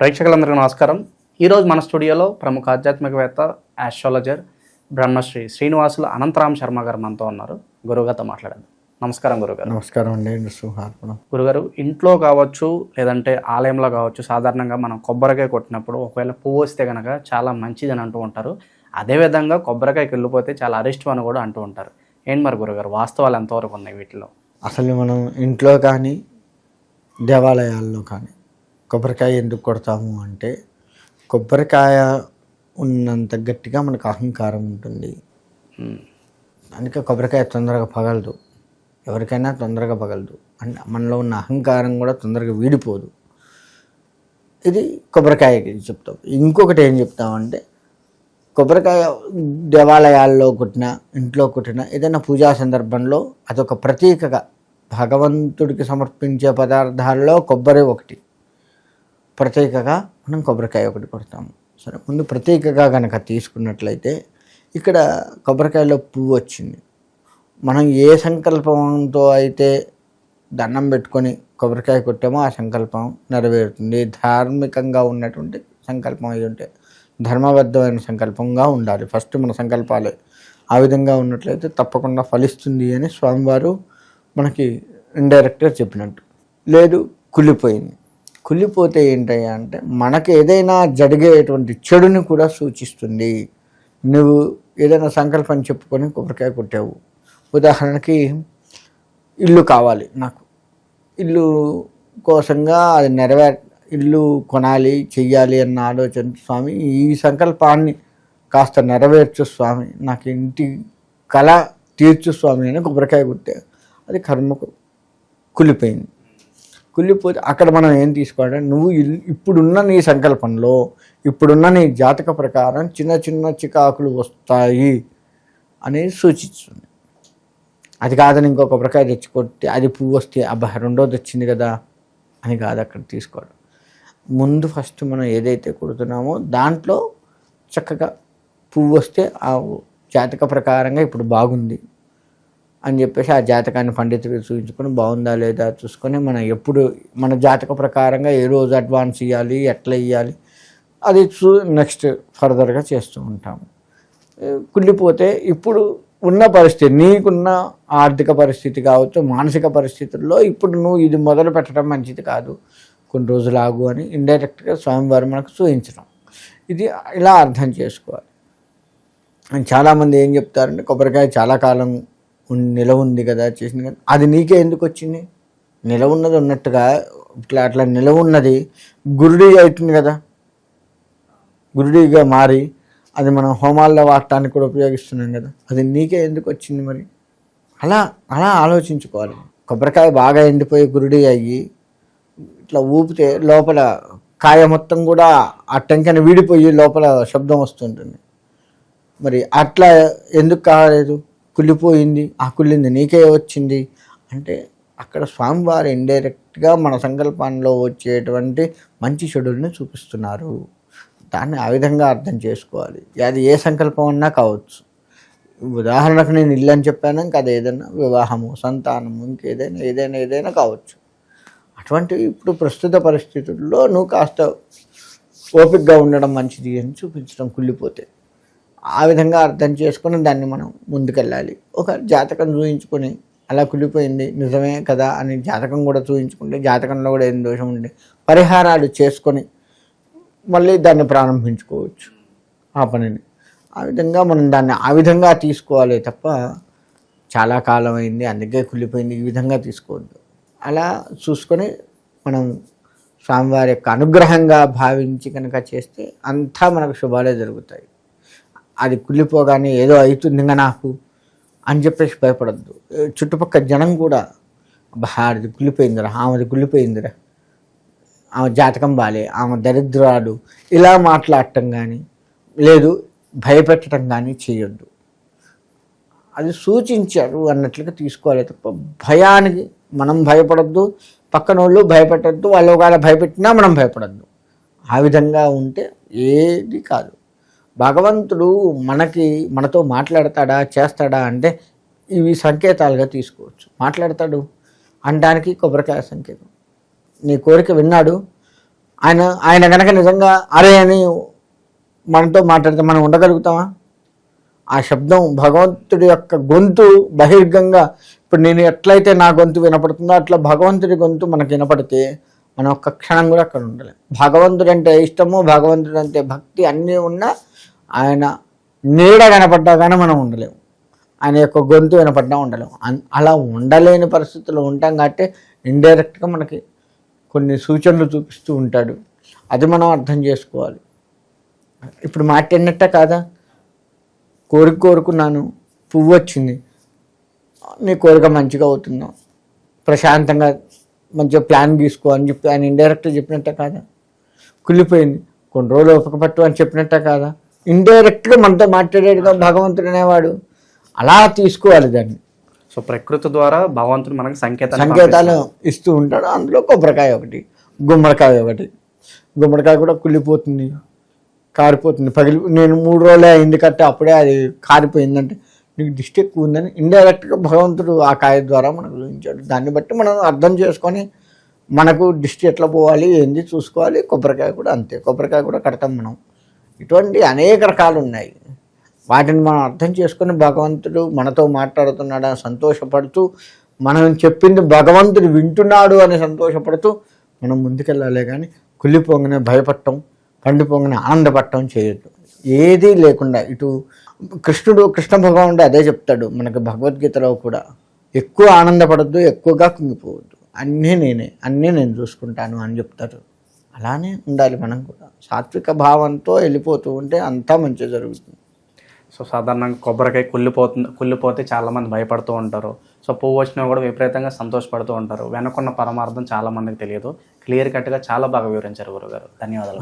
ప్రేక్షకులందరికీ నమస్కారం. ఈరోజు మన స్టూడియోలో ప్రముఖ ఆధ్యాత్మికవేత్త ఆస్ట్రాలజర్ బ్రహ్మశ్రీ శ్రీనివాసులు అనంతరామ్ శర్మ గారు మనతో ఉన్నారు. గురుగారితో మాట్లాడారు నమస్కారం గురుగారు నమస్కారం అండి గురుగారు ఇంట్లో కావచ్చు లేదంటే ఆలయంలో కావచ్చు సాధారణంగా మనం కొబ్బరికాయ కొట్టినప్పుడు ఒకవేళ పువ్వు వస్తే కనుక చాలా మంచిది అని అంటూ ఉంటారు. అదేవిధంగా కొబ్బరికాయకి వెళ్ళిపోతే చాలా అరిష్టం అని కూడా అంటూ ఉంటారు. ఏంటి మరి గురుగారు వాస్తవాలు ఎంతవరకు ఉన్నాయి వీటిలో? అసలు మనం ఇంట్లో కానీ దేవాలయాల్లో కానీ కొబ్బరికాయ ఎందుకు కొడతాము అంటే కొబ్బరికాయ ఉన్నంత గట్టిగా మనకు అహంకారం ఉంటుంది. అందుకే కొబ్బరికాయ తొందరగా పగలదు. ఎవరికైనా తొందరగా పగలదు. అంటే మనలో ఉన్న అహంకారం కూడా తొందరగా వీడిపోదు. ఇది కొబ్బరికాయకి చెప్తాం. ఇంకొకటి ఏం చెప్తామంటే కొబ్బరికాయ దేవాలయాల్లో కొట్టిన ఇంట్లో కొట్టిన ఏదైనా పూజా సందర్భంలో అదొక ప్రతీకగా భగవంతుడికి సమర్పించే పదార్థాల్లో కొబ్బరి ఒకటి. ప్రత్యేకగా మనం కొబ్బరికాయ ఒకటి కొడతాము. సరే ముందు ప్రత్యేకగా కనుక తీసుకున్నట్లయితే ఇక్కడ కొబ్బరికాయలో పువ్వు వచ్చింది. మనం ఏ సంకల్పంతో అయితే దండం పెట్టుకొని కొబ్బరికాయ కొట్టామో ఆ సంకల్పం నెరవేరుతుంది. ధార్మికంగా ఉన్నటువంటి సంకల్పం అయి ఉంటే ధర్మబద్ధమైన సంకల్పంగా ఉండాలి. ఫస్ట్ మన సంకల్పాలే ఆ విధంగా ఉన్నట్లయితే తప్పకుండా ఫలిస్తుంది అని స్వామివారు మనకి ఇండైరెక్ట్గా చెప్పినట్టు. లేదు కుళ్ళిపోయింది. కుళ్ళిపోతే ఏంటయ్యా అంటే మనకి ఏదైనా జరిగేటువంటి చెడుని కూడా సూచిస్తుంది. నువ్వు ఏదైనా సంకల్పం చెప్పుకొని కొబ్బరికాయ కొట్టావు. ఉదాహరణకి ఇల్లు కావాలి నాకు. ఇల్లు కోసంగా అది నెరవేర్ ఇల్లు కొనాలి చెయ్యాలి అన్న ఆలోచన స్వామి ఈ సంకల్పాన్ని కాస్త నెరవేర్చు స్వామి నాకు ఇంటి కళ తీర్చు స్వామి అని కొబ్బరికాయ కొట్టే అది కర్మకు కుళ్ళిపోయింది. కుళ్ళిపోతే అక్కడ మనం ఏం తీసుకోవాలంటే నువ్వు ఇప్పుడున్న నీ సంకల్పంలో ఇప్పుడున్న నీ జాతక ప్రకారం చిన్న చిన్న చికాకులు వస్తాయి అనేది సూచిస్తుంది. అది కాదని ఇంకొక ప్రకారం తెచ్చుకొట్టి అది పువ్వు వస్తే అబ్బా రెండోది వచ్చింది కదా అని కాదు అక్కడ తీసుకోవడం. ముందు ఫస్ట్ మనం ఏదైతే కొడుతున్నామో దాంట్లో చక్కగా పువ్వు వస్తే ఆ జాతక ప్రకారంగా ఇప్పుడు బాగుంది. అని చెప్పేసి ఆ జాతకాన్ని పండితుడికి చూపించుకొని బాగుందా లేదా చూసుకొని మనం ఎప్పుడు మన జాతక ప్రకారంగా ఏ రోజు అడ్వాన్స్ ఇవ్వాలి ఎట్లా ఇవ్వాలి అది చూ నెక్స్ట్ ఫర్దర్గా చేస్తూ ఉంటాము. కుళ్ళిపోతే ఇప్పుడు ఉన్న పరిస్థితి నీకున్న ఆర్థిక పరిస్థితి కావచ్చు మానసిక పరిస్థితుల్లో ఇప్పుడు నువ్వు ఇది మొదలు పెట్టడం మంచిది కాదు. కొన్ని రోజులు ఆగు అని ఇండైరెక్ట్గా స్వామివారు మనకు చూపించడం. ఇది ఇలా అర్థం చేసుకోవాలి. చాలామంది ఏం చెప్తారంటే కొబ్బరికాయ చాలా కాలం నిలవ ఉంది కదా చేసింది కదా. అది నీకే ఎందుకు వచ్చింది? నిలవ ఉన్నది ఉన్నట్టుగా ఇట్లా అట్లా నిలవ ఉన్నది గురుడి అవుతుంది కదా. గురుడిగా మారి అది మనం హోమాల్లో వాడటానికి కూడా ఉపయోగిస్తున్నాం కదా. అది నీకే ఎందుకు వచ్చింది మరి? అలా అలా ఆలోచించుకోవాలి. కొబ్బరికాయ బాగా ఎండిపోయి గురుడి అయ్యి ఇట్లా ఊపితే లోపల కాయ మొత్తం కూడా ఆ టెంకని వీడిపోయి లోపల శబ్దం వస్తుంటుంది. మరి అట్లా ఎందుకు కాలేదు? కుళ్ళిపోయింది. ఆ కుళ్ళింది నీకే వచ్చింది. అంటే అక్కడ స్వామివారు ఇండైరెక్ట్గా మన సంకల్పంలో వచ్చేటువంటి మంచి చెడుల్ని చూపిస్తున్నారు. దాన్ని ఆ విధంగా అర్థం చేసుకోవాలి. అది ఏ సంకల్పం అన్నా కావచ్చు. ఉదాహరణకు నేను ఇల్లు అని చెప్పాను ఇంకా అది ఏదైనా వివాహము సంతానము ఇంకేదైనా ఏదైనా ఏదైనా కావచ్చు. అటువంటివి ఇప్పుడు ప్రస్తుత పరిస్థితుల్లో నువ్వు కాస్త ఓపిక్గా ఉండడం మంచిది అని చూపించడం కుళ్ళిపోతే. ఆ విధంగా అర్థం చేసుకుని దాన్ని మనం ముందుకెళ్ళాలి. ఒక జాతకం చూయించుకొని అలా కుళ్ళిపోయింది నిజమే కదా అని జాతకం కూడా చూయించుకుంటే జాతకంలో కూడా ఏం దోషం ఉండే? పరిహారాలు చేసుకొని మళ్ళీ దాన్ని ప్రారంభించుకోవచ్చు ఆ పనిని. ఆ విధంగా మనం దాన్ని ఆ విధంగా తీసుకోవాలి తప్ప చాలా కాలం అయింది అందుకే కుళ్ళిపోయింది ఈ విధంగా తీసుకోవద్దు. అలా చూసుకొని మనం స్వామివారి యొక్క అనుగ్రహంగా భావించి కనుక చేస్తే అంతా మనకు శుభాలే జరుగుతాయి. అది కుళ్ళిపోగానే ఏదో అవుతుంది ఇంకా నాకు అని చెప్పేసి భయపడద్దు. చుట్టుపక్కల జనం కూడా అబ్బా కుళ్ళిపోయిందిరా ఆమెది కుళ్ళిపోయిందిరా ఆమె జాతకం బాలే ఆమె దరిద్రాలు ఇలా మాట్లాడటం కానీ లేదు భయపెట్టడం కానీ చేయొద్దు. అది సూచించారు అన్నట్లుగా తీసుకోవాలి. తప్ప భయానికి మనం భయపడద్దు పక్కన వాళ్ళు భయపెట్టద్దు వాళ్ళు ఒకవేళ భయపెట్టినా మనం భయపడద్దు. ఆ విధంగా ఉంటే ఏది కాదు. భగవంతుడు మనకి మనతో మాట్లాడతాడా చేస్తాడా అంటే ఇవి సంకేతాలుగా తీసుకోవచ్చు. మాట్లాడతాడు. అనడానికి కొబ్బరికాయ సంకేతం. నీ కోరిక విన్నాడు. ఆయన ఆయన కనుక నిజంగా అరే అని మనతో మాట్లాడితే మనం ఉండగలుగుతామా? ఆ శబ్దం భగవంతుడి యొక్క గొంతు బహిర్గంగా ఇప్పుడు నేను ఎట్లయితే నా గొంతు వినపడుతుందో అట్లా భగవంతుడి గొంతు మనకు వినపడితే మనం ఒక్క క్షణం కూడా అక్కడ ఉండలేం. భగవంతుడు అంటే ఇష్టము భగవంతుడు అంటే భక్తి అన్నీ ఉన్నా ఆయన నీడ కనపడ్డా కానీ మనం ఉండలేము ఆయన యొక్క గొంతు వినపడ్డా ఉండలేము అలా ఉండలేని పరిస్థితుల్లో ఉంటాం కాబట్టి ఇండైరెక్ట్గా మనకి కొన్ని సూచనలు చూపిస్తూ ఉంటాడు. అది మనం అర్థం చేసుకోవాలి. ఇప్పుడు మాట్లాడినట్ట కాదా? కోరిక కోరుకున్నాను పువ్వు వచ్చింది. నీ కోరిక మంచిగా అవుతుందో? ప్రశాంతంగా మంచిగా ప్లాన్ తీసుకో అని చెప్పి ఆయన ఇండైరెక్ట్గా చెప్పినట్ట కాదా? కుళ్ళిపోయింది. కొన్ని రోజులు ఓపిక పట్టు అని చెప్పినట్ట కాదా? ఇండైరెక్ట్గా మనతో మాట్లాడేడుగా భగవంతుడు అనేవాడు. అలా తీసుకోవాలి దాన్ని. సో ప్రకృతి ద్వారా భగవంతుడు మనకి సంకేతాలు సంకేతాలు ఇస్తూ ఉంటాడు. అందులో కొబ్బరికాయ ఒకటి గుమ్మడికాయ ఒకటి. గుమ్మడికాయ కూడా కుళ్ళిపోతుంది కారిపోతుంది పగిలి నేను మూడు రోజులే అయింది కట్టే అప్పుడే అది కారిపోయిందంటే నీకు దిష్టి ఎక్కువ ఉందని ఇండైరెక్ట్గా భగవంతుడు ఆ కాయ ద్వారా మనకు చూపించాడు దాన్ని బట్టి మనం అర్థం చేసుకొని మనకు దిష్టి ఎట్లా పోవాలి ఏంది చూసుకోవాలి కొబ్బరికాయ కూడా అంతే. కొబ్బరికాయ కూడా కడతాం మనం. ఇటువంటి అనేక రకాలు ఉన్నాయి. వాటిని మనం అర్థం చేసుకొని భగవంతుడు మనతో మాట్లాడుతున్నాడు సంతోషపడుతూ మనం చెప్పింది భగవంతుడు వింటున్నాడు అని సంతోషపడుతూ మనం ముందుకెళ్ళాలి కానీ కుళ్ళిపోగానే భయపడటం పండిపోగానే ఆనందపడటం చేయొద్దు. ఏదీ లేకుండా ఇటు కృష్ణుడు కృష్ణ భగవానుడు అదే చెప్తాడు. మనకి భగవద్గీతలో కూడా ఎక్కువ ఆనందపడద్దు ఎక్కువగా కుంగిపోవద్దు. అన్నీ నేనే అన్నీ నేను చూసుకుంటాను అని చెప్తారు. అలానే ఉండాలి మనం కూడా. సాత్విక భావంతో వెళ్ళిపోతూ ఉంటే అంతా మంచి జరుగుతుంది. సో సాధారణంగా కొబ్బరికాయ కుళ్ళిపోతుంది కుళ్ళిపోతే చాలా మంది భయపడుతూ ఉంటారు. సో పువ్వు వచ్చినా కూడా విపరీతంగా సంతోషపడుతూ ఉంటారు. వెనకున్న పరమార్థం చాలా మందికి తెలియదు. క్లియర్ కట్గా చాలా బాగా వివరించారు గురుగారు. ధన్యవాదాలు.